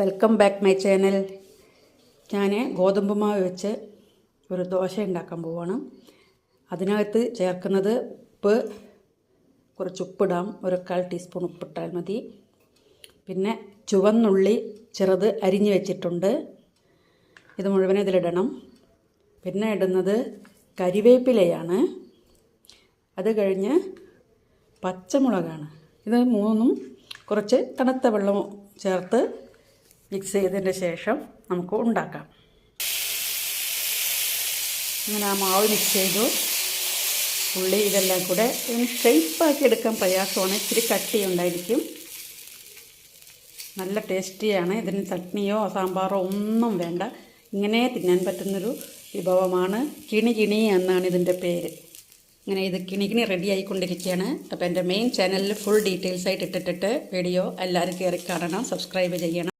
Welcome back my channel ഞാൻ ഗോതമ്പ് മാവ് വെച്ച് ഒരു ദോശ ഉണ്ടാക്കാൻ പോവാണ്. അതിനകത്ത് ചേർക്കുന്നത് ഉപ്പ് കുറച്ച് ഉപ്പിടാം ഒരു കാൽ ടീസ്പൂൺ ഉപ്പിട്ടാൽ മതി. പിന്നെ ചുവന്നുള്ളി ചെറുത് അരിഞ്ഞ് വെച്ചിട്ടുണ്ട്. ഇത് മുഴുവൻ ഇതിലിടണം. പിന്നെ ഇടുന്നത് കരിവേപ്പിലയാണ്. അത് കഴിഞ്ഞ് പച്ചമുളകാണ്. ഇത് മൂന്നും കുറച്ച് തണുത്ത വെള്ളം ചേർത്ത് മിക്സ് ചെയ്തതിന് ശേഷം നമുക്ക് ഉണ്ടാക്കാം. അങ്ങനെ ആ മാവ് മിക്സ് ചെയ്തു. ഉള്ളി ഇതെല്ലാം കൂടെ ഷെയ്പ്പാക്കി എടുക്കാൻ പ്രയാസമാണ്. ഇച്ചിരി കട്ടിയുണ്ടായിരിക്കും. നല്ല ടേസ്റ്റിയാണ് ഇതിന് ചട്നിയോ സാമ്പാറോ ഒന്നും വേണ്ട. ഇങ്ങനെ തിന്നാൻ പറ്റുന്നൊരു വിഭവമാണ്. കിണി കിണി എന്നാണ് ഇതിന്റെ പേര്. ഇങ്ങനെ ഇത് കിണി കിണി റെഡി ആയിക്കൊണ്ടിരിക്കുകയാണ്. അപ്പോൾ എന്റെ മെയിൻ ചാനലിൽ ഫുൾ ഡീറ്റെയിൽസ് ആയിട്ട് ഇട്ടിട്ടിട്ട് വീഡിയോ എല്ലാവരും കയറി കാണണം സബ്സ്ക്രൈബ് ചെയ്യണം.